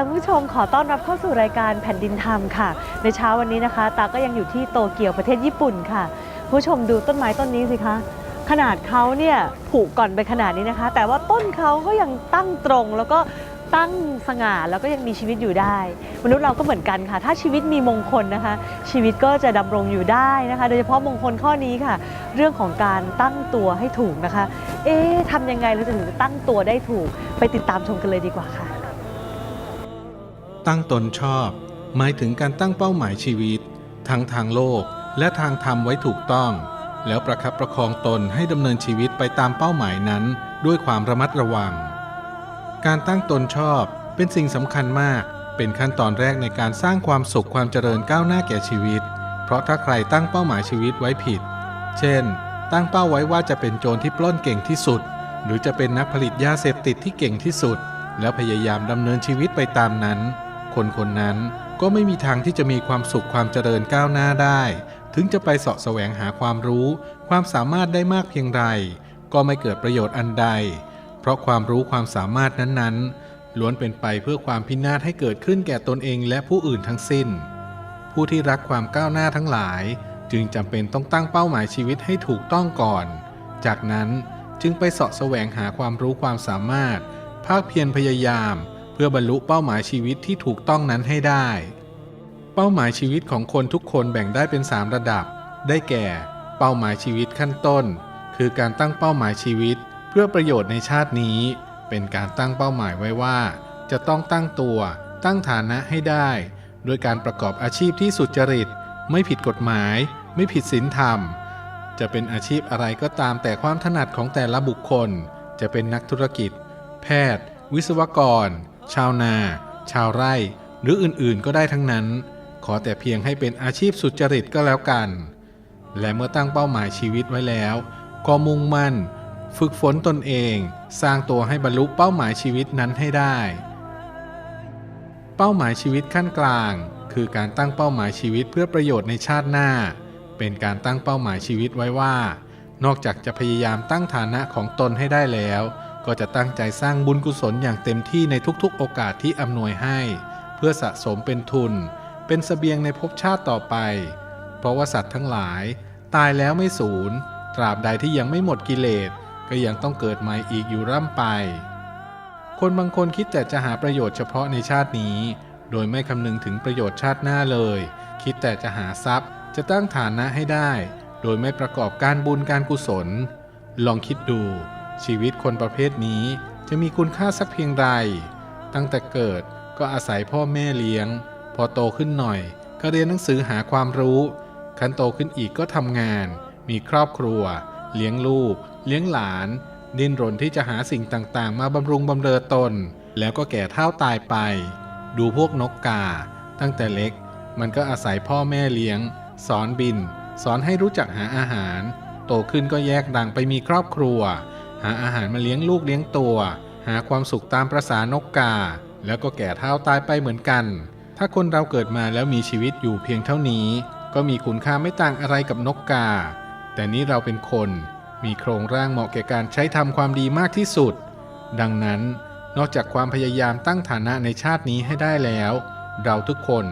ค่ะคุณผู้ชมขอต้อนรับเข้าสู่รายการแผ่นดินธรรมค่ะ ในเช้าวันนี้นะคะ ตาก็ยังอยู่ที่โตเกียวประเทศญี่ปุ่นค่ะผู้ชมดูต้นไม้ต้นนี้สิคะ ขนาดเขาเนี่ยผุก่อนไปขนาดนี้นะคะ แต่ว่าต้นเขาก็ยังตั้งตรงแล้วก็ตั้งสง่าแล้วก็ยังมีชีวิตอยู่ได้ มนุษย์เราก็เหมือนกันค่ะ ถ้าชีวิตมีมงคลนะคะ ชีวิตก็จะดำรงอยู่ได้นะคะ โดยเฉพาะมงคลข้อนี้ค่ะ เรื่องของการตั้งตัวให้ถูกนะคะ เอ๊ะทำยังไงเราจะถึงตั้งตัวได้ถูก ไปติดตามชมกันเลยดีกว่าค่ะ ตั้งตนชอบ หมายถึงการตั้งเป้าหมายชีวิต ทั้งทางโลกและทางธรรมไว้ถูกต้อง แล้วประคับประคองตนให้ดำเนินชีวิตไปตามเป้าหมายนั้น ด้วยความระมัดระวัง การตั้งตนชอบเป็นสิ่งสำคัญมาก เป็นขั้นตอนแรกในการสร้างความสุขความเจริญก้าวหน้าแก่ชีวิต เพราะถ้าใครตั้งเป้าหมายชีวิตไว้ผิด เช่น ตั้งเป้าไว้ว่าจะเป็นโจรที่ปล้นเก่งที่สุด หรือจะเป็นนักผลิตยาเสพติดที่เก่งที่สุด แล้วพยายามดำเนินชีวิตไปตามนั้น คนคนนั้นก็ไม่มีทางที่จะมีความสุขความเจริญก้าวหน้าได้ ถึงจะไปเสาะแสวงหาความรู้ ความสามารถได้มากเพียงไร ก็ไม่เกิดประโยชน์อันใด เพราะความรู้ความสามารถนั้นๆ ล้วนเป็นไปเพื่อความพินาศให้เกิดขึ้นแก่ตนเองและผู้อื่นทั้งสิ้น ผู้ที่รักความก้าวหน้าทั้งหลาย จึงจำเป็นต้องตั้งเป้าหมายชีวิตให้ถูกต้องก่อน จากนั้นจึงไปเสาะแสวงหาความรู้ความสามารถ ภาคเพียรพยายาม เพื่อบรรลุเป้าหมายชีวิตที่ถูกต้องนั้นให้ได้ เป้าหมายชีวิตของคนทุกคนแบ่งได้เป็น 3 ระดับ ได้แก่ เป้าหมายชีวิตขั้นต้น คือการตั้งเป้าหมายชีวิต เพื่อประโยชน์ในชาตินี้ เป็นการตั้งเป้าหมายไว้ว่า จะต้องตั้งตัว ตั้งฐานะให้ได้โดยการประกอบอาชีพที่สุจริต ไม่ผิดกฎหมาย ไม่ผิดศีลธรรม จะเป็นอาชีพอะไรก็ตามแต่ความถนัดของแต่ละบุคคล จะเป็นนักธุรกิจ แพทย์ วิศวกร ชาวนา ชาวไร่ หรืออื่นๆก็ได้ทั้งนั้น ขอแต่เพียงให้เป็นอาชีพสุจริตก็แล้วกัน และเมื่อตั้งเป้าหมายชีวิตไว้แล้ว ก็มุ่งมั่น ฝึกฝนตนเอง สร้างตัวให้บรรลุเป้าหมายชีวิตนั้นให้ได้ เป้าหมายชีวิตขั้นกลาง คือการตั้งเป้าหมายชีวิตเพื่อประโยชน์ในชาติหน้า เป็นการตั้งเป้าหมายชีวิตไว้ว่า นอกจากจะพยายามตั้งฐานะของตนให้ได้แล้ว ก็จะตั้งใจสร้างบุญกุศลอย่างเต็มที่ในทุกๆ โอกาสที่อำนวยให้ เพื่อสะสมเป็นทุน เป็นเสบียงในภพชาติต่อไป เพราะว่าสัตว์ทั้งหลาย ตายแล้วไม่สูญ ตราบใดที่ยังไม่หมดกิเลส ก็ยังต้องเกิดใหม่อีกอยู่ร่ำไป คนบางคนคิดแต่จะหาประโยชน์เฉพาะในชาตินี้ โดยไม่คำนึงถึงประโยชน์ชาติหน้าเลย คิดแต่จะหาทรัพย์ จะตั้งฐานะให้ได้ โดยไม่ประกอบการบุญการกุศล ลองคิดดู ชีวิตคนประเภทนี้จะมีคุณค่าสักเพียงใด ตั้งแต่เกิดก็อาศัยพ่อแม่เลี้ยง พอโตขึ้นหน่อย ก็เรียนหนังสือหาความรู้ขั้นโตขึ้นอีกก็ทำงาน มีครอบครัว เลี้ยงลูก เลี้ยงหลาน ดิ้นรนที่จะหาสิ่งต่างๆ มาบำรุงบำเรอตน แล้วก็แก่เท่าตายไป ดูพวกนกกา ตั้งแต่เล็ก มันก็อาศัยพ่อแม่เลี้ยง สอนบิน สอนให้รู้จักหาอาหาร โตขึ้นก็แยกดังไปมีครอบครัว หาอาหารมาเลี้ยงลูกเลี้ยงตัว หาความสุขตามประษานกกา แล้วก็แก่เท่าตายไปเหมือนกัน ถ้าคนเราเกิดมาแล้วมีชีวิตอยู่เพียงเท่านี้ ก็มีคุณค่าไม่ต่างอะไรกับนกกา แต่นี้เราเป็นคน มีโครงร่างเหมาะแก่การใช้ทำความดีมากที่สุด ดังนั้นนอกจากความพยายามตั้งฐานะในชาตินี้ให้ได้แล้ว เราทุกคน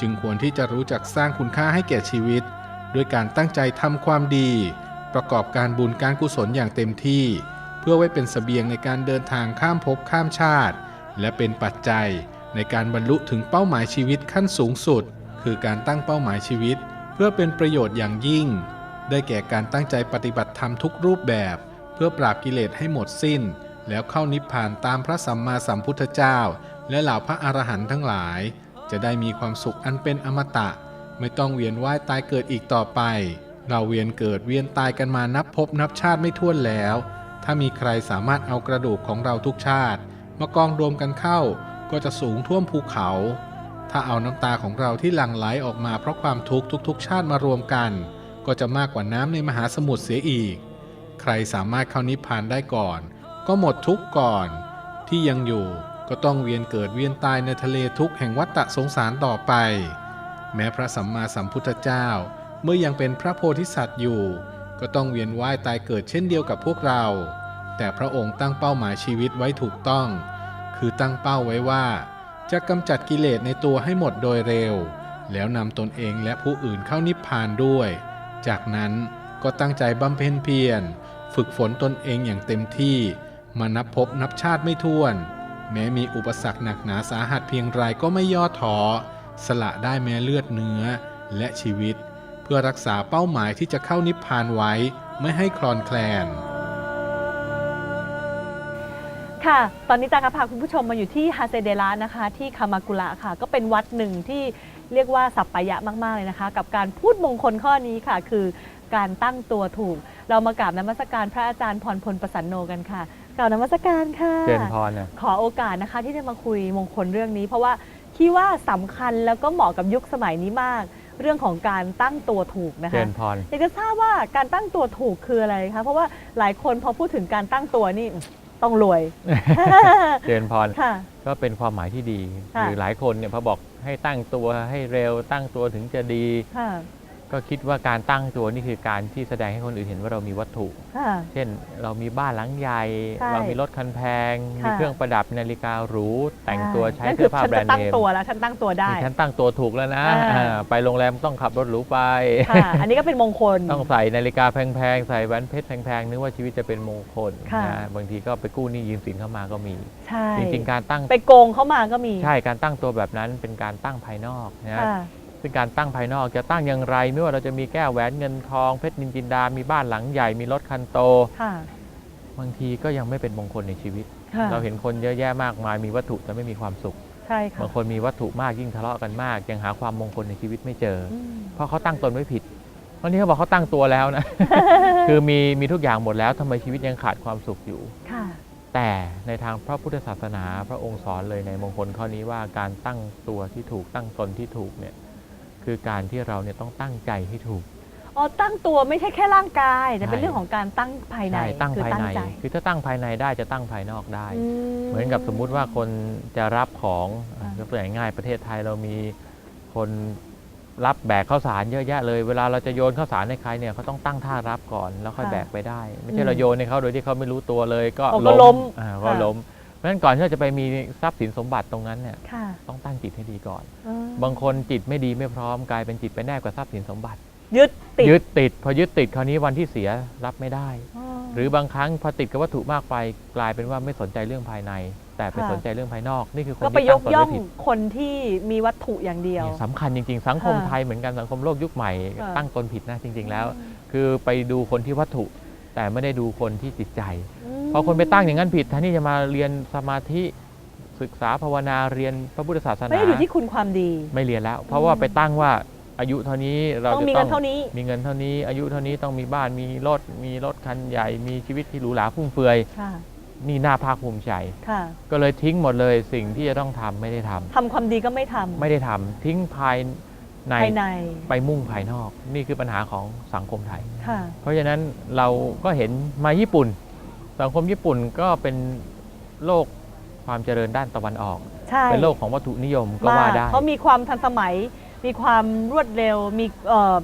จึงควรที่จะรู้จักสร้างคุณค่าให้แก่ชีวิต ด้วยการตั้งใจทำความดี ประกอบการบุญการกุศลอย่างเต็มที่ เพื่อไว้เป็นสเสบียงในการเดินทางข้ามภพข้ามชาติ และเป็นปัจจัยในการบรรลุถึงเป้าหมายชีวิตขั้นสูงสุด คือการตั้งเป้าหมายชีวิต เพื่อเป็นประโยชน์อย่างยิ่ง ได้แก่การตั้งใจปฏิบัติธรรมทุกรูปแบบ เพื่อปราบกิเลสให้หมดสิ้น แล้วเข้านิพพานตามพระสัมมาสัมพุทธเจ้า และเหล่าพระอรหันต์ทั้งหลาย จะได้มีความสุขอันเป็นอมตะ ไม่ต้องเวียนว่ายตายเกิดอีกต่อไป เราเวียนเกิดเวียนตายกันมานับพบนับชาติไม่ถ้วนแล้ว ถ้ามีใครสามารถเอากระดูกของเราทุกชาติ มากองรวมกันเข้าก็จะสูงท่วมภูเขา ถ้าเอาน้ำตาของเราที่หลั่งไหลออกมาเพราะความทุกข์ทุก ๆ ชาติมารวมกัน ก็จะมากกว่าน้ำในมหาสมุทรเสียอีก ใครสามารถเข้านิพพานได้ก่อน ก็หมดทุกข์ก่อน ที่ยังอยู่ก็ต้องเวียนเกิดเวียนตายในทะเลทุกข์แห่งวัฏฏะสงสารต่อไป แม้พระสัมมาสัมพุทธเจ้า เมื่อยังเป็นพระโพธิสัตว์อยู่ ก็ต้องเวียนว่ายตายเกิดเช่นเดียวกับพวกเรา แต่พระองค์ตั้งเป้าหมายชีวิตไว้ถูกต้อง คือตั้งเป้าไว้ว่า จะกำจัดกิเลสในตัวให้หมดโดยเร็ว แล้วนำตนเองและผู้อื่นเข้านิพพานด้วย จากนั้นก็ตั้งใจบำเพ็ญเพียร ฝึกฝนตนเองอย่างเต็มที่ มานับพบนับชาติไม่ถ้วน แม้มีอุปสรรคหนักหนาสาหัสเพียงไรก็ไม่ย่อท้อสละได้แม้เลือดเนื้อและชีวิต เพื่อรักษาเป้าหมายที่จะเข้านิพพานไว้ไม่ให้คลอนแคลน ค่ะ ตอนนี้ตากพาคุณผู้ชมมาอยู่ที่ฮาเซเดระนะคะ ที่คามากุระค่ะ ก็เป็นวัดหนึ่งที่เรียกว่าสัปปายะมาก ๆ เลยนะคะ กับการพูดมงคลข้อนี้ค่ะ คือการตั้งตัวถูก เรามากราบนมัสการพระอาจารย์พรพลประสันโนกันค่ะกราบนมัสการค่ะเจริญพรนะขอโอกาสนะคะที่จะมาคุยมงคลเรื่องนี้ เพราะว่าคิดว่าสำคัญแล้วก็เหมาะกับยุคสมัยนี้มาก เรื่องของการตั้งตัวถูกนะเจริคะญพร อยากจะทราบว่าการตั้งตัวถูกคืออะไรคะเพราะว่าหลายคนพอพูดถึงการตั้งตัวนี่ต้องรวย เจริญพร ค่ะ ก็เป็นความหมายที่ดี ค่ะ หรือหลายคนเนี่ยพอบอกให้ตั้งตัวให้เร็วตั้งตัวถึงจะดี ค่ะ ก็คิดว่าการตั้งตัวนี่คือการที่แสดงให้คนอื่นเห็นว่าเรามีวัตถุ ค่ะ เช่นเรามีบ้านหลังใหญ่ใช่เรามีรถคันแพงมีค่ะเครื่องประดับนาฬิกาหรูแต่งตัวใช้นั่นเสื้อผ้าฉันแบรจะนด์ตั้เนงมตัวแล้วฉันตั้งตัวได้ นี่ฉันตั้งตัวถูกแล้วนะอ่า อ่าไปโรงแรมต้องขับรถหรูไป ค่ะ อันนี้ก็เป็นมงคล ต้องใส่นาฬิกาแพงๆ ใส่แหวนเพชรแพงๆ นึกว่าชีวิตจะเป็นมงคลค่ะ นะบางทีก็ไปกู้หนี้ยืมสินเข้ามาก็มี ใช่ จริงๆ การตั้งไปโกงเข้ามาก็มี ใช่การตั้งตัวแบบนั้นเป็นการตั้งภายนอกนะค่ะ ซึ่งการตั้งภายนอกจะตั้งอย่างไร ไม่ว่าเราจะมีแก้วแหวนเงินทองเพชรนินจินดา มีบ้านหลังใหญ่มีรถคันโต ค่ะ บางทีก็ยังไม่เป็นมงคลในชีวิต ค่ะ เราเห็นคนเยอะแยะมากมายมีวัตถุแต่ไม่มีความสุข ใช่ค่ะบางคนมีวัตถุมากยิ่งทะเลาะกันมาก ยังหาความมงคลในชีวิตไม่เจอออืมเพราะเขาตั้งตนไว้ผิดวันนี้เขาบอกเขาตั้งตัวแล้วนะ คือมีมีทุกอย่างหมดแล้วทำไมชีวิตยังขาดความสุขอยู่ ค่ะแต่ในทางพระพุทธศาสนาพระองค์สอนเลยในมงคลข้อนี้ว่าการตั้งตัวที่ถูกตั้งตนที่ถูกเนี่ย คือการที่เราเนี่ยต้องตั้งใจให้ถูก อ๋อตั้งตัวไม่ใช่แค่ร่างกายแต่เป็นใช่ เรื่องของการตั้งภายในใช่ตั้งคือภายตั้ในงใจ คือถ้าตั้งภายในได้จะตั้งภายนอกได้อืเหมือนกับสมมุติว่าคนจะรับของอ่ายกตัวอย่างง่ายๆประเทศไทยเรามีคนรับแบกข้าวสารเยอะแยะเลย เวลาเราจะโยนข้าวสารให้ใครเนี่ยเขาต้องตั้งท่ารับก่อนแล้วค่อยแบกไปได้ ไม่ใช่เราโยนให้เขาโดยที่เขาไม่รู้ตัวเลยก็อ๋อก็ล้มอ่าก็ล้มเพ ราะฉะนั้นก่อนที่เราจะไปมีทรัพย์สินสมบัติตรงนั้นเนี่ยค่ะต้องตั้งจิตให้ดีก่อนอืมบางคนจิตไม่ดีไม่พร้อมกลายเป็นจิตไปแนบกับทรัพย์สินสมบัติ ยึดติดยึดติด พอยึดติดคราวนี้วันที่เสียรับไม่ได้ อ๋อ หรือบางครั้งพอติดกับวัตถุมากไปกลายเป็นว่าไม่สนใจเรื่องภายใน แต่ไปค่ะ สนใจเรื่องภายนอก นี่คือคนก็ไปที่ยตั้กงตนย่องไว้ผิดคนที่มีวัตถุอย่างเดียวนี่สำคัญจริงๆ สังคมค่ะไทยเหมือนกันสังคมโลกยุคใหม่ ค่ะ ตั้งตนผิดนะจริง ๆแล้ว คือไปดูคนที่วัตถุ แต่ไม่ได้ดูคนที่จิตใจม พอคนไปตั้งอย่างนั้นผิดแทนที่จะมาเรียนสมาธิศึกษาภาวนาเรียนพระพุทธศาสนาไม่ได้อยู่ที่คุณความดีไม่เรียนแล้ว เพราะว่าไปตั้งว่าอายุเท่านี้เราต้องจะมีต้เงิอนงเท่านี้ มีเงินเท่านี้ อายุเท่านี้ต้องมีบ้านมีรถมีรถคันใหญ่ มีชีวิตที่หรูหราฟุ่มเฟือยค่ะนี่น่าภาคภูมิใจค่ะก็เลยทิ้งหมดเลยสิ่งที่จะต้องทำไม่ได้ทำทำความดีก็ไม่ทำไม่ได้ทำทิ้งภายในภายในไปมุ่งภายนอก นี่คือปัญหาของสังคมไทยค่ะเพราะฉะนั้นเราก็เห็นมาญี่ปุ่น สังคมญี่ปุ่นก็เป็นโลกความเจริญด้านตะวันออก ใช่เป็นโลกของวัตถุนิยมก็ว่าได้ เขามีความทันสมัย มีความรวดเร็ว มีเอ่อ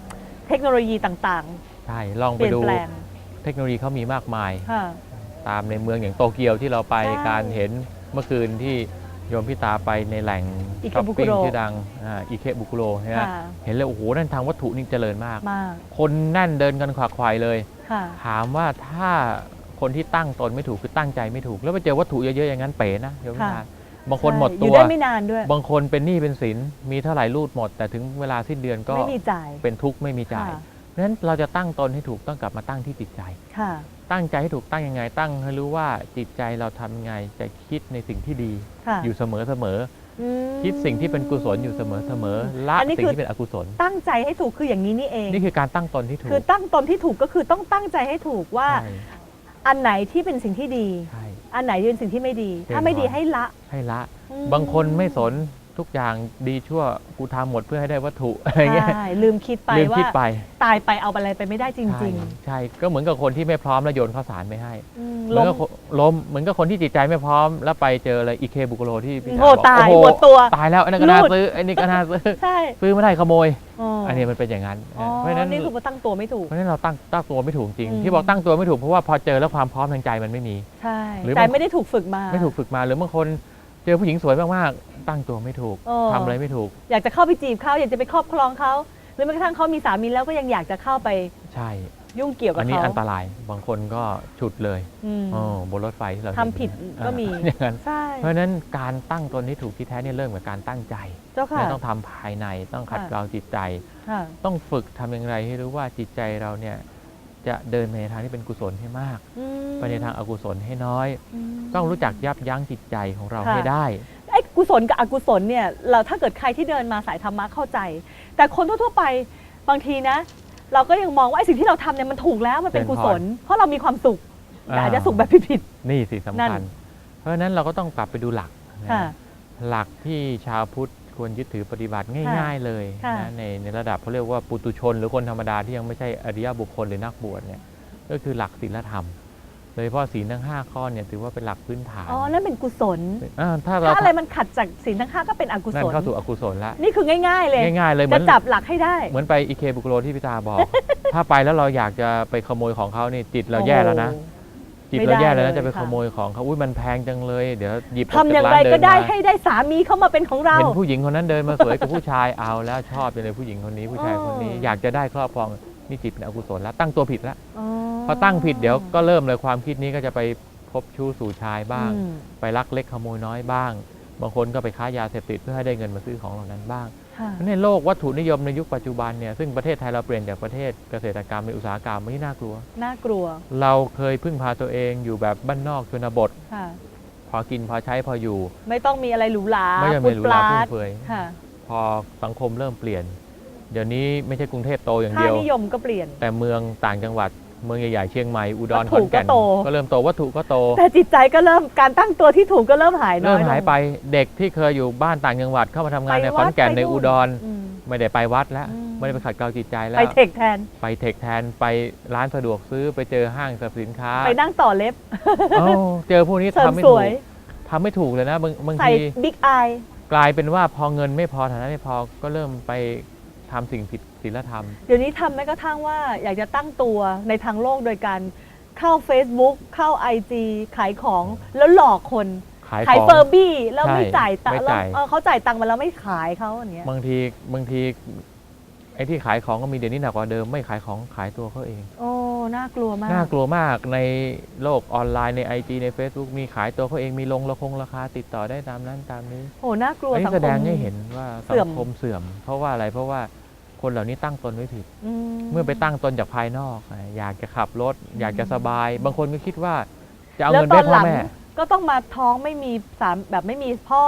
เทคโนโลยีต่างใช่ ลองๆ เปไปลี่ยนดูแปลงเทคโนโลยีเขามีมากมาย ค่ะ ตามในเมืองอย่างโตเกียวที่เราไปใช่การเห็นเมื่อคืนที่โยมพี่ตาไปในแหล่งอิเคช้อปบุกุปิ้งโรชื่อดังอ่าอิเคบุกุโรนะค่ะฮะเห็นเลยโอ้โหนั่นทางวัตถุนี่เจริญมาก มากคนแน่นเดินกันขวากไขวายเลย ค่ะ ถามว่าถ้า คนที่ตั้งตนไม่ถูกคือตั้งใจไม่ถูก แล้วไปเจอวัตถุเยอะๆอย่างนั้นเป๋นะโยมพี่ค่ะตาบางคนหมดใช่อตัยู่วได้ไม่นานด้วย บางคนเป็นหนี้เป็นสิน มีเท่าไหร่รูดหมด แต่ถึงเวลาสิ้นเดือนก็ไม่มีจ่ายเป็นทุกข์ไม่มีจ่ายค่ะเพราะฉะนั้นเราจะตั้งตนให้ถูกต้องกลับมาตั้งที่จิตใจค่ะตั้งใจให้ถูกตั้งยังไง ตั้งให้รู้ว่าจิตใจเราทำยังไงจะคิดในสิ่งที่ดีค่ะอยู่เสมอเสมออืมคิดสิ่งที่เป็นกุศลอยู่เสมอเสมอละอันนี้สิ่งคือ ที่เป็นอกุศล ตั้งใจให้ถูกคืออย่างนี้นี่เอง นี่คือการตั้งตนที่ถูกคือตั้งตนที่ถูกก็คือต้องตั้งใจให้ถูกว่า ใช่ อันไหนที่เป็นสิ่งที่ดี ใช่ อันไหนที่เป็นสิ่งที่ไม่ดีเป็นถ้าไม่ดีพรให้ละให้ละ อืม บางคนไม่สน ทุกอย่างดีชั่วกูทำหมดเพื่อให้ได้วัตถุอะไรเงี้ยใช่ลืมคิดไปลืมว่าคิดไปตายไปเอาอะไรไปไม่ได้จริงใช่ใช่ก็เหมือนกับคนที่ไม่พร้อมแล้วโยนข้าวสารไม่ให้ๆอืมเหมืล้อนมกับคนล้มเหมือนกับคนที่จิตใจไม่พร้อมแล้วไปเจออะไรอีเคบุกโรที่พี่โง่บอกตายโอ้โหมดตัว ตายแล้วอันนั้นก็น่ารูด ซื้ออันนี้ก็น่าซื้อใช่ซื้อไม่ได้ขโมยอ๋ออันนี้มันเป็นอย่างนั้น อ๋อเพราะฉะนั้น นี่คือว่าตั้งตัวไม่ถูก เพราะฉะนั้นเราตั้งตั้งตัวไม่ถูกจริง อืม ที่บอกตั้งตัวไม่ถูกเพราะว่าพอเจอแล้วความพร้อมทางใจมันไม่มี ใช่หรือใจบาง ไม่ได้ถูกฝึกมา ไม่ถูกฝึกมาหรือบางคนเจอผู้หญิงสวยมากๆ ตั้งตัวไม่ถูกเออทำอะไรไม่ถูกอยากจะเข้าไปจีบเขาอยากจะไปครอบครองเขาหรือแม้กระทั่งเขามีสามีแล้วก็ยังอยากจะเข้าไปใช่ ยุ่งเกี่ยวกัอับนนี้เขาอันตรายบางคนก็ฉุดเลยอืม อ๋อบนรถไฟที่เราเห็นทำผิดก็มี อ่าอย่างนั้นใช่เพราะฉะนั้นการตั้งตนที่ถูกที่แท้เนี่ยเริ่มจากการตั้งใจเจ้าค่ะ และต้องทำภายในต้องขัดค่ะ เกลาจิตใจ ค่ะ ต้องฝึกทำอย่างไรให้รู้ว่าจิตใจเราเนี่ยจะเดินไปในทางที่เป็นกุศลให้มากอืมไปในทางอกุศลให้น้อยมต้องรู้จักยับยั้งจิตใจของเราค่ะ ให้ได้ไอ้ กุศลกับอกุศลเนี่ยเราถ้าเกิดใครที่เดินมาสายธรรมะเข้าใจ แต่คนทั่วๆไปบางทีนะ เราก็ยังมองว่าไอ้สิ่งที่เราทำเนี่ยมันถูกแล้วมันเป็นเป็นกุพรศล เพราะเรามีความสุขแต่อ่าอาจจะสุขแบบผิด นี่สิสำนั่คัญ น เพราะฉะนั้นเราก็ต้องกลับไปดูหลักนะๆค่ะ หลักที่ชาวพุทธควรยึดถือปฏิบัติง่าย ๆ เลยค่ะนะในในระดับเขาเรียกว่าปุตุชน หรือคนธรรมดาที่ยังไม่ใช่อริยบุคคลหรือนักบวชเนี่ยก็คือหลักศีลธรรมโดยเฉพาะศีลทั้ง 5 ข้อเนี่ยถือว่าเป็นหลักพื้นฐานอ๋อนั่นเป็นกุศลอ่าถ้าเราถ้าอะไรมันขัดจากศีลทั้งห้าก็เป็นอกุนั่ศนล เข้าสู่อกุศลละ นี่คือง่าย ๆ เลยง่ายๆเลยเหมืจะอน จับหลักให้ได้ เหมือนไปอีเคบุกโรที่พิตาบอก ถ้าไปแล้วเราอยากจะไปขโมยของเขานี่จิตเราแย่แล้วนะโอ้โหจิตเราแย่แล้วไม่นะได้จะไปเลยขค่ะโมยของเขาอุ้ยมันแพงจังเลย เดี๋ยวหยิบทำอย่างไรจก็นได้มาให้ได้สามีเข้ามาเป็นของเรา เห็นผู้หญิงคนนั้นเดินมาสวยกับผู้ชายเอาแล้วชอบไปเลยผู้หญิงคนนี้ผู้ชายคนนี้ อ๋ออ อยากจะได้ครอบครองนี่จิตเป็นอกุศลแล้วตั้งตัวผิดแล้วอ๋อ พอตั้งผิดเดี๋ยวก็เริ่มเลยความคิดนี้ก็จะไปพบชู้สู่ชายบ้าง อืม ไปลักเล็กขโมยน้อยบ้าง บางคนก็ไปค้ายาเสพติดเพื่อให้ได้เงินมาซื้อของเหล่านั้นบ้าง ค่ะในโลกวัตถุนิยมในยุคปัจจุบันเนี่ยซึ่งประเทศไทยเราเปลี่ยนจากประเทศเกษตรกรรมเป็นอุตสาหกรรมไม่น่ากลัว น่ากลัวเราเคยพึ่งพาตัวเองอยู่แบบบ้านนอกชนบท ค่ะ พอกินพอใช้พออยู่ ไม่ต้องมีอะไรหรูหราไม่จำเป็นหรูหราฟุ่ดมเฟือย ค่ะพอสังคมเริ่มเปลี่ยน เดี๋ยวนี้ไม่ใช่กรุงเทพโตอย่างค่าเดียว นิยมก็เปลี่ยนแต่เมืองต่างจังหวัด เมืองใหญ่ๆเชียงใหม่อุดรวัตขถุอนแก่นก็โต ก็เริ่มโตวัตถุก็โต แต่จิตใจก็เริ่มการตั้งตัวที่ถูกก็เริ่มหายน้เริ่อยมลง หายไปเด็กที่เคยอยู่บ้านต่างจังหวัดเข้ามาทำงานไปในวัดขอนแก่นไปในนู่น อุดร อืม ไม่ได้ไปวัดแล้ว อืม ไม่ได้ไปขัดเกลาจิตใจแล้ว ไปเทคแทน ไปเทคแทนไปร้านสะดวกซื้อไปเจอห้างสรรพสินค้าไปนั่งต่อเล็บเอ้าเจอพวกนี้เสริมทำไม่สถูวกย ทำไม่ถูกเลยนะบางบางใส่ที บิ๊กอาย กลายเป็นว่าพอเงินไม่พอฐานะไม่พอก็เริ่มไป ทำสิ่งผิดศีลธรรม เดี๋ยวนี้ทำแม้กระทั่งว่าอยากจะตั้งตัวในทางโลกโดยการเข้า Facebook เข้า IG ขายของแล้วหลอกคนขายขายของเฟอร์บี้แล้วไม่ใช่จ่ายตังไม่ค์แล้วจ่ายเออเขาจ่ายตังค์มาแล้วไม่ขายเขาอย่างเงี้ยบางทีบางทีไอ้ที่ขายของก็มีเดี๋ยวนี้หนักกว่าเดิม ไม่ขายของขายตัวเขาเอง โอ้ น่ากลัวมาก น่ากลัวมากในโลกออนไลน์ใน IG ใน Facebook มีขายตัวเขาเองมีลงราคงราคาติดต่อได้ตามนั้นตามนี้โอ้น่ากลัวอันนี้สังแสคดงมให้เห็นว่าเสื่สัอมงคมเสื่อม เพราะว่าอะไรเพราะว่าคนเหล่านี้ตั้งตนไว้ผิดอืเมื่อไปตั้งตนจากภายนอกอะอยากจะขับรถ อยากจะสบาย บางคนก็คิดว่าจะเอาแล้วเงินตไปอนให้หพ่อลังแม่ก็ต้องมาท้องไม่มีสามแบบไม่มีพ่อ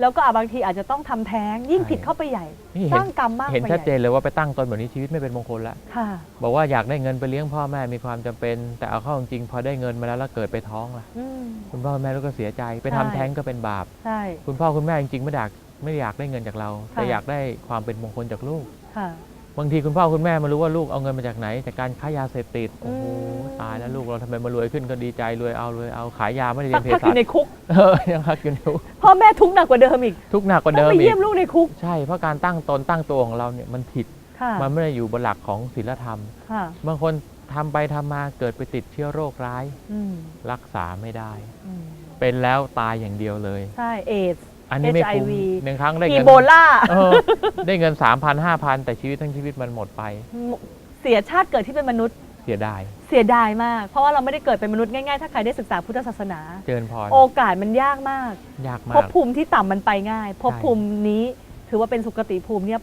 แล้วก็อาจบางทีอาจจะต้องทำแท้ง ยิ่งใช่ผิดเข้าไปใหญ่ นี่สเห็นร้างกรรมมากเห็นไปชัดใหเจญ่นเลยว่าไปตั้งตนแบบนี้ชีวิตไม่เป็นมงคลละค่ะ บอกว่าอยากได้เงินไปเลี้ยงพ่อแม่มีความจำเป็น แต่เอาเข้าจริงๆพอได้เงินมาแล้วแล้วเกิดไปท้องล่ะอืม คุณพ่อคุณแม่ก็เสียใจไปใช่ทำแท้งก็เป็นบาป ใช่ คุณพ่อคุณแม่จริงๆไม่อยากไม่ได้อยากได้เงินจากเรา แต่ค่ะ อยากได้ความเป็นมงคลจากลูก ค่ะ บางทีคุณพ่อคุณแม่มารู้ว่าลูกเอาเงินมาจากไหน จากการค้ายาเสพติดโอ้โหอืมตายแล้วลูกเราทำไมมารวยขึ้นก็ดีใจรวยเอารวยเอาขายยาไม่ได้เรีสัยกนเภพักอสัชยู่ในคุกเออยังพักอยู่ในคุกพ่อแม่ทุกข์หนักกว่าเดิมอีกทุกข์หนักกว่าต้อเดิงมไปอีเยี่ยกมลูกในคุกใช่เพราะการตั้งตนตั้งตัวของเราเนี่ยมันผิดค่ะมันไม่ได้อยู่บนหลักของศีลธรรม ค่ะบางคนทำไปทำมาเกิดไปติดเชื้อโรคร้าย อืมรักษาไม่ได้ อืมเป็นแล้วตายอย่างเดียวเลย ใช่เอด อันนี้ไม่คุ้ม HIV หนึ่งครั้งได้อีเงินโบลาเออได้เงินสามพันห้าพันแต่ชีวิตทั้งชีวิตมันหมดไป เสียชาติเกิดที่เป็นมนุษย์เสียดาย เสียดายมาก เพราะว่าเราไม่ได้เกิดเป็นมนุษย์ง่าย ๆ ถ้าใครได้ศึกษาพุทธศาสนา เจริญพร โอกาสมันยากมากยากมาภกพภูมิที่ต่ำมันไปง่ายภพใช่ภูมินี้ถือว่าเป็นสุคติภูมิเนี่ย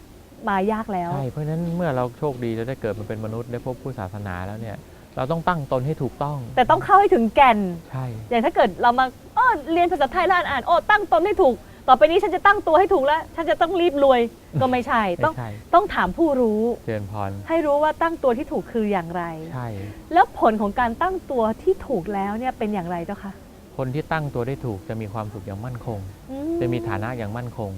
มายากแล้ว ใช่ เพราะฉะนั้นเมื่อเราโชคดีจะได้เกิดมาเป็นมนุษย์ได้พบผู้ศาสนาแล้วเนี่ย เราต้องตั้งตนให้ถูกต้อง แต่ต้องเข้าให้ถึงแก่น ใช่ อย่างถ้าเกิดเรามาอ้อเรียนภาษาไทยแล้วอ่านๆโอ้ตั้งตนให้ถูก ต่อไปนี้ฉันจะตั้งตัวให้ถูกแล้ว ฉันจะต้องรีบรวยก็ไม่ใช่ไม่ต้องใช่ ต้องถามผู้รู้ เจริญพร ให้รู้ว่าตั้งตัวที่ถูกคืออย่างไร ใช่ แล้วผลของการตั้งตัวที่ถูกแล้วเนี่ยเป็นอย่างไรเจ้าคะคนที่ตั้งตัวได้ถูกจะมีความสุขอย่างมั่นคง อืจะมีฐานะอย่างมั่นคง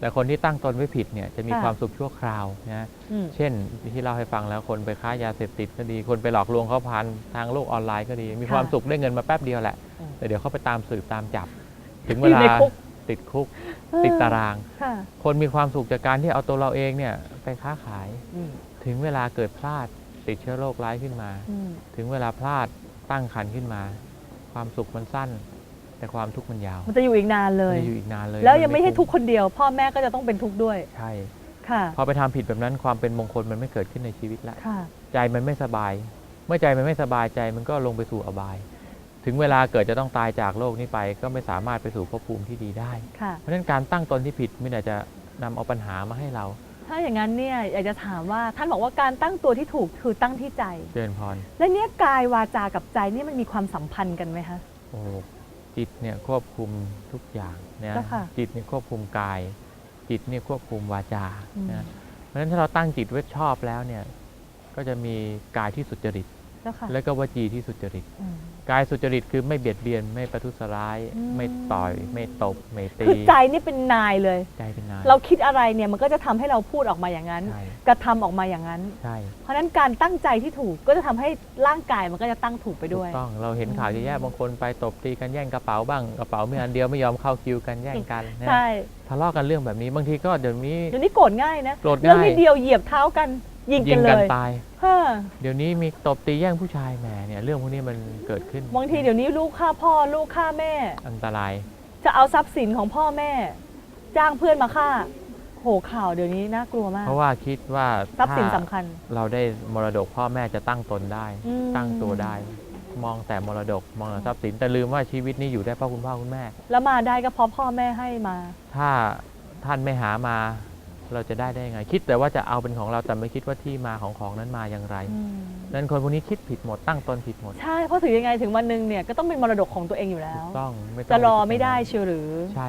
แต่คนที่ตั้งตนไว้ผิดเนี่ยจะมีค่ะ ความสุขชั่วคราวนะ อืม เช่นที่เล่าให้ฟังแล้วคนไปค้ายาเสพติดก็ดี คนไปหลอกลวงเขาผ่านทางโลกออนไลน์ก็ดี มีค่ะความสุขได้เงินมาแป๊บเดียวแหละ อืมแต่เดี๋ยวเขาไปตามสืบตามจับ ถึงอเวยู่ลาในคุก ติดคุก เออ ติดตาราง ค่ะ คนมีความสุขจากการที่เอาตัวเราเองเนี่ยไปค้าขาย อืมถึงเวลาเกิดพลาดติดเชื้อโรคร้ายขึ้นมา อืมถึงเวลาพลาดตั้งครรภ์ขึ้นมา ความสุขมันสั้น แต่ความทุกข์มันยาวมันจะอยู่อีกนานเลย มันจะอยู่อีกนานเลยแล้วยังไม่ให้นทุกข์คนเดียว พ่อแม่ก็จะต้องเป็นทุกข์ด้วย ใช่ ค่ะ พอไปทำผิดแบบนั้นความเป็นมงคลมันไม่เกิดขึ้นในชีวิตละ ค่ะ ใจมันไม่สบาย เมื่อใจมันไม่สบายใจมันก็ลงไปสู่อบาย ถึงเวลาเกิดจะต้องตายจากโลกนี้ไป ก็ไม่สามารถไปสู่ภพภูมิที่ดีได้ ค่ะ เพราะฉะนั้นการตั้งตนที่ผิดไมแต่จะนำเอาปัญหามาให้เราถ้าอย่างนั้นเนี่ยอยากจะถามว่าท่านบอกว่าการตั้งตัวที่ถูกคือตั้งที่ใจ เจริญพร และเนี่ยกายวาจากับใจนี่มันมีความสัมพันธ์กันไหมคะ โอ้จิตเนี่ยควบคุมทุกอย่างนะเจ้าค่ะจิตเนี่ยควบคุมกาย จิตเนี่ยควบคุมวาจาอืม นะเพราะฉะนั้นถ้าเราตั้งจิตไว้ชอบแล้วเนี่ยก็จะมีกายที่สุจริต เจ้าค่ะและก็วจีที่สุจริต อืม กายสุจริตคือไม่เบียดเบียนไม่ประทุษร้ายอืมไม่ต่อยไม่ตบไม่ตีคือใจนี่เป็นนายเลย ใจเป็นนาย เราคิดอะไรเนี่ยมันก็จะทำให้เราพูดออกมาอย่างนั้น ใช่ กระทำออกมาอย่างนั้น ใช่เพราะฉะนั้นการตั้งใจที่ถูกก็จะทำให้ร่างกายมันก็จะตั้งถูกไปถูด้วยกต้องเราเห็นข่าวเยอะแยะบางคนไปตบตีกันแย่งกระเป๋าบ้างกระเป๋ามีอันเดียวไม่ยอมเข้าคิวกันแย่งกันนะใช่ทะเลาะกันเรื่องแบบนี้บางทีก็เดี๋ยวนี้ เดี๋ยวนี้โกรธง่ายนะโกรธเรื่องง่ายนิดเดียวเหยียบเท้ากัน ยิงยิกันงเลกันยตาย เฮ้อเดี๋ยวนี้มีตบตีแย่งผู้ชายแหมเนี่ยเรื่องพวกนี้มันเกิดขึ้นบางทีเดี๋ยวนี้ลูกฆ่าพ่อลูกฆ่าแม่ อันตราย จะเอาทรัพย์สินของพ่อแม่ จ้างเพื่อนมาฆ่าโหข่าวเดี๋ยวนี้น่ากลัวมากเพราะว่าคิดว่าทรัพย์สินถ้าสำคัญ เราได้มรดกพ่อแม่จะตั้งตนได้ อืม ตั้งตัวได้ มองแต่มรดกมองแต่ทรัพย์สินแต่ลืมว่าชีวิตนี้อยู่ได้เพราะคุณพ่อคุณแม่ แล้วมาได้ก็เพราะพ่อแม่ให้มา ถ้าท่านไม่หามา เราจะได้ได้ยังไง คิดแต่ว่าจะเอาเป็นของเราแต่ไม่คิดว่าที่มาของของนั้นมาอย่างไรอืมนั้นคนพวกนี้คิดผิดหมดตั้งตนผิดหมด ใช่เพราะถึงยังไงถึงวันหนึ่งเนี่ยก็ต้องเป็นมรดกของตัวเองอยู่แล้วถูกต้องไม่ต้จะงรอปคิไม่ได้อย่างนั้นเชียวหรือใช่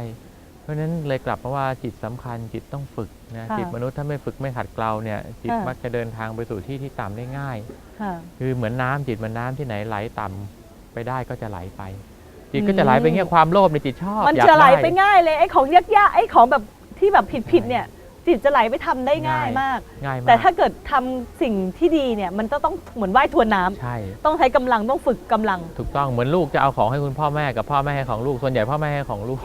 เพราะฉะนั้นเลยกลับมาว่าจิตสำคัญจิตต้องฝึกนะค่ะจิตมนุษย์ถ้าไม่ฝึกไม่ขัดเกลาเนี่ยจิตค่ะมักจะเดินทางไปสู่ที่ที่ต่ำได้ง่ายค่ะคือเหมือนน้ำจิตเหมันน้ำที่ไหนไหลต่ำไปได้ก็จะไหลไปจิตอืมก็จะไหลไปเงี้ยความโลภในจิตชอบ มันอยากจะไหลด้ไปง่ายเลยไอ้ของยากๆไอ้ของแบบที่แบบผิดๆเนี่ย จิตจะไหลไปทำได้ง่ายง่ายมาก ง่ายมากแต่ถ้าเกิดทำสิ่งที่ดีเนี่ยมันจะต้องเหมือนว่ายทวนน้ำใช่ ต้องใช้กำลังต้องฝึกกำลังถูกต้องเหมือนลูกจะเอาของให้คุณพ่อแม่กับพ่อแม่ให้ของลูกส่วนใหญ่พ่อแม่ให้ของลูก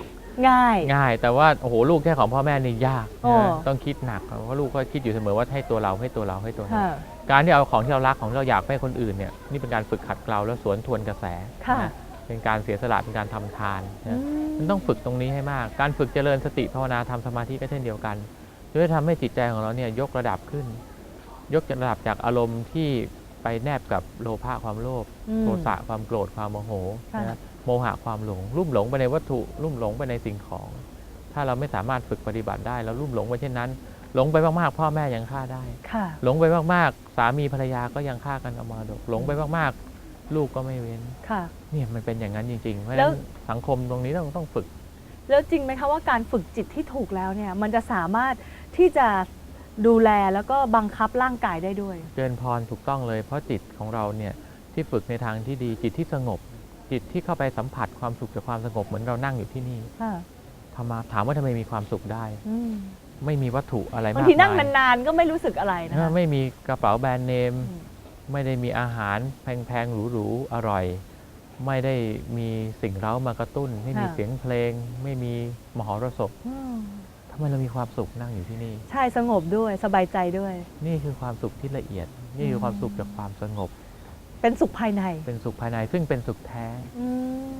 ง่าย ง่าย แต่ว่าโอ้โหลูกแค่ของพ่อแม่นี่ยากโอ้ นะต้องคิดหนักเพราะลูกก็คิดอยู่เสมอว่าให้ตัวเราให้ตัวเราให้ตัวเรา ค่ะ การที่เอาของที่เรารักของที่เราอยากให้คนอื่นเนี่ยนี่เป็นการฝึกขัดเกลาแล้วสวนทวนกระแสค่ะ นะเป็นการเสียสละเป็นการทำทานอืนะมมันต้องฝึกตรงนี้ให้มาก การฝึกเจริญสติภาวนาทำสมาธิก็เช่นเดียวกัน จะได้ทำให้จิตใจของเราเนี่ยยกระดับขึ้น ยกระดับจากอารมณ์ที่ไปแนบกับโลภะความโลภอืมโทสะความโกรธความโมโหค่ะนะโมหะความหลงลุ่มหลงไปในวัตถุลุ่มหลงไปในสิ่งของ ถ้าเราไม่สามารถฝึกปฏิบัติได้แล้วลุ่มหลงไปเช่นนั้น หลงไปมากๆพ่อแม่ยังฆ่าได้ค่ะหลงไปมากๆสามีภรรยาก็ยังฆ่ากันเอามรดกหลงไปมากๆลูกก็ไม่เว้นค่ะเนี่ยมันเป็นอย่างนั้นจริงๆเพราะฉะแล้นั้วนสังคมตรงนี้ต้องต้องฝึก แล้วจริงไหมคะว่าการฝึกจิตที่ถูกแล้วเนี่ยมันจะสามารถ ที่จะดูแลแล้วก็บังคับร่างกายได้ด้วย เจริญพรถูกต้องเลย เพราะจิตของเราเนี่ยที่ฝึกในทางที่ดีจิตที่สงบ จิตที่เข้าไปสัมผัสความสุขจากความสงบเหมือนเรานั่งอยู่ที่นี่ค่ะทำไมาถามว่าทำไมมีความสุขได้ อืมไม่มีวัตถุอะไรบางมากทีนั่งมายนานๆก็ไม่รู้สึกอะไรนะเออคะ ไม่มีกระเป๋าแบรนด์เนม อืม ไม่ได้มีอาหารแพงๆหรูๆอร่อย ไม่ได้มีสิ่งเร้ามากระตุ้น ไม่มีเสียงเพลง ไม่มีมหรสพ อืมทำไมเรามีความสุขนั่งอยู่ที่นี่ ใช่สงบด้วยสบายใจด้วย นี่คือความสุขที่ละเอียด นี่คือความสุขจากความสงบ เป็นสุขภายใน เป็นสุขภายในซึ่งเป็นสุขแท้ อื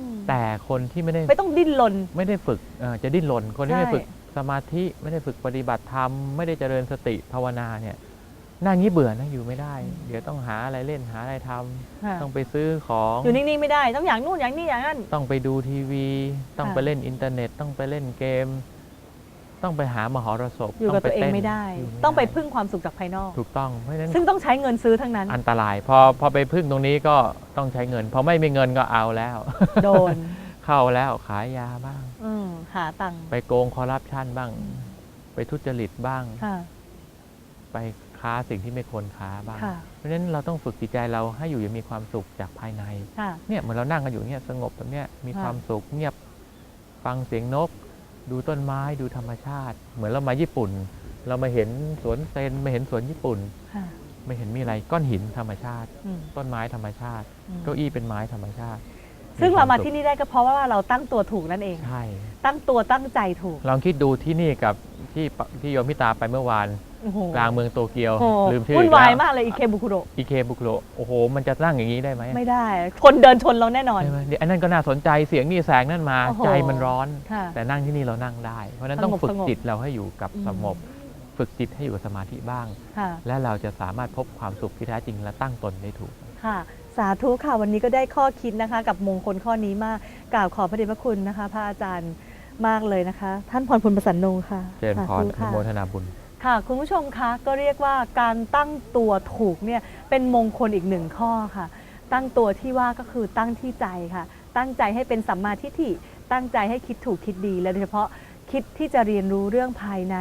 มแต่คนที่ไม่ได้ไม่ต้องดิ้นรน ไม่ได้ฝึกเอ่อจะดิ้นรนคนที่ใช่ไม่ฝึกสมาธิไม่ได้ฝึกปฏิบัติธรรมไม่ได้เจริญสติภาวนาเนี่ยนั่งงี้เบื่อนะอยู่ไม่ได้ เดี๋ยวต้องหาอะไรเล่นหาอะไรทำค่ะต้องไปซื้อของ อยู่นิ่งๆไม่ได้ ต้องอย่างนู่นอย่างนี้อย่างนั้น ต้องไปดูทีวี ต้องค่ะ ไปเล่นอินเทอร์เน็ต ต้องไปเล่นเกม ต้องไปหามหรสพอยู่กับตัวเองต้ไม่ได้ยู่ต้องไปด้พึ่งความสุขจากภายนอก ถูกต้องเพราะฉะนั้นซึ่งต้องใช้เงินซื้อทั้งนั้น อันตราย พอพอไปพึ่งตรงนี้ก็ต้องใช้เงิน พอไม่มีเงินก็เอาแล้ว โดน เข้าแล้วขายยาบ้างอืมหาตังค์ไปโกงคอร์รัปชันบ้าง ไปทุจริตบ้างค่ะไปค้าสิ่งที่ไม่ควรค้าบ้างค่ะเพราะฉะนั้นเราต้องฝึกจิตใจเราให้อยู่อย่างมีความสุขจากภายในค่ะเนี่ยเหมือนเรานั่งกันอยู่เนี่ยสงบแบบเนี้ยมีค่ะความสุขเงียบฟังเสียงนก ดูต้นไม้ดูธรรมชาติ เหมือนเรามาญี่ปุ่น เรามาเห็นสวนเซนมาเห็นสวนญี่ปุ่นค่ะไม่เห็นมีอะไรก้อนหินธรรมชาติอืมต้นไม้ธรรมชาติอืมเก้าอี้เป็นไม้ธรรมชาติ ซึ่งเรามาควสุขที่นี่ได้ก็เพราะว่าเราตั้งตัวถูกนั่นเองใช่ตั้งตัวตั้งใจถูก ลองคิดดูที่นี่กับที่ปะที่โยมพิตาไปเมื่อวาน โอ้โหกลางเมืองโตเกียว โอ้โหลืมชื่อวุ่นอีกวายแล้วมากเลยอิเคบุคุโรอีเคบุกโรโอ้โห มันจะนั่งอย่างนี้ได้ไหมไม่ได้ คนเดินชนเราแน่นอน ใช่ไหมเดี๋ยวอันนั้นก็น่าสนใจเสียงนี่แสงนั่นมาโอ้โหใจมันร้อน ค่ะแต่นั่งที่นี่เรานั่งได้ เพราะฉะนั้นต้องสงบฝึกสงบจิตเราให้อยู่กับอืม สงบฝึกจิตให้อยู่กับสมาธิบ้าง ค่ะ และเราจะสามารถพบความสุขที่แท้จริงและตั้งตนได้ถูก ค่ะ สาธุค่ะ วันนี้ก็ได้ข้อคิดนะคะ กับมงคลข้อนี้มากกล่าวขอพระเดชพระคุณนะคะ พระอาจารย์มากเลยนะคะ ท่านพรพุนประสันโนค่ะเจริญพรสาธุอนุค่ะ โมทนาบุญ ค่ะคุณผู้ชมคะก็เรียกว่าการตั้งตัวถูกเนี่ยเป็นมงคลอีกหนึ่งข้อค่ะ ตั้งตัวที่ว่าก็คือตั้งที่ใจค่ะ ตั้งใจให้เป็นสัมมาทิฏฐิตั้งใจให้คิดถูกคิดดี และโดยเฉพาะคิดที่จะเรียนรู้เรื่องภายใน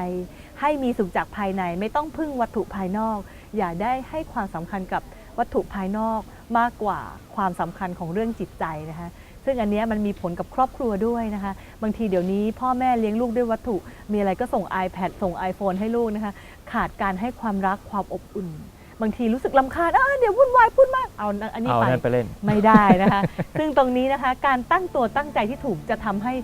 ให้มีสุขจากภายในไม่ต้องพึ่งวัตถุภายนอก อย่าได้ให้ความสำคัญกับวัตถุภายนอกมากกว่าความสำคัญของเรื่องจิตใจนะคะ ซึ่งอันเนี้ยมันมีผลกับครอบครัวด้วยนะคะ บางทีเดี๋ยวนี้พ่อแม่เลี้ยงลูกด้วยวัตถุ มีอะไรก็ส่ง iPad ส่ง iPhone ให้ลูกนะคะ ขาดการให้ความรักความอบอุ่น บางทีรู้สึกลำคาญอะเดี๋ยววุ่นวายพูดมากเอาอันนี้เอาไปนั่นไปเล่น ไม่ได้นะคะ ซึ่งตรงนี้นะคะการตั้งตัวตั้งใจที่ถูกจะทำให้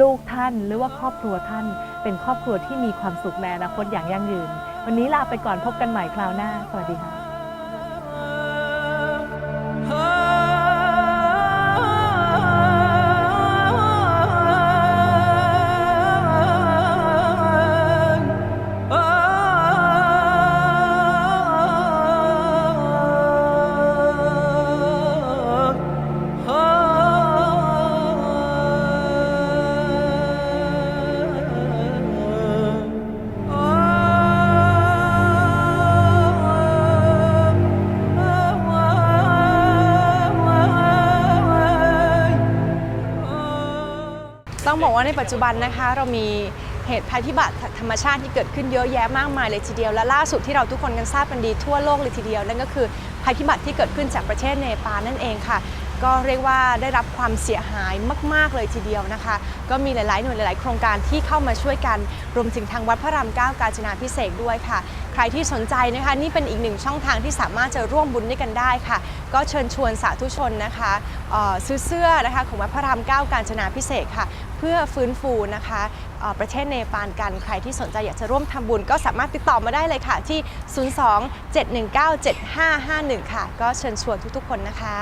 ลูกท่านหรือว่าครอบครัวท่าน เป็นครอบครัวที่มีความสุขในอนาคตอย่างยั่งยืน วันนี้ลาไปก่อนพบกันใหม่คราวหน้า สวัสดีค่ะ ว่าในปัจจุบันนะคะเรามีเหตุภัยพิบัติธรรมชาติที่เกิดขึ้นเยอะแยะมากมายเลยทีเดียวและล่าสุดที่เราทุกคนกันทราบกันดีทั่วโลกเลยทีเดียว นั่นก็คือภัยพิบัติที่เกิดขึ้นจากประเทศเนปาลนั่นเองค่ะ ก็เรียกว่าได้รับความเสียหายมาก ๆ เลยทีเดียวนะคะ ก็มีหลาย ๆ หน่วยหลาย ๆ โครงการที่เข้ามาช่วยกันรวมถึงทางวัดพระรามเก้ากาญจนาพิเศษด้วยค่ะ ใครที่สนใจนะคะนี่เป็นอีกหนึ่งช่องทางที่สามารถจะร่วมบุญด้วยกันได้ค่ะ ก็เชิญชวนสาธุชนนะคะซื้อเสื้อนะคะของวัดพระรามเก้ากาญจนาพิเศษค่ะ เพื่อฟื้นฟูนะคะประเทศเนปาลกันใครที่สนใจอยากจะร่วมทำบุญ ก็สามารถติดต่อมาได้เลยค่ะที่ 02 719 7551 ค่ะ ก็เชิญชวนทุกๆคนนะคะ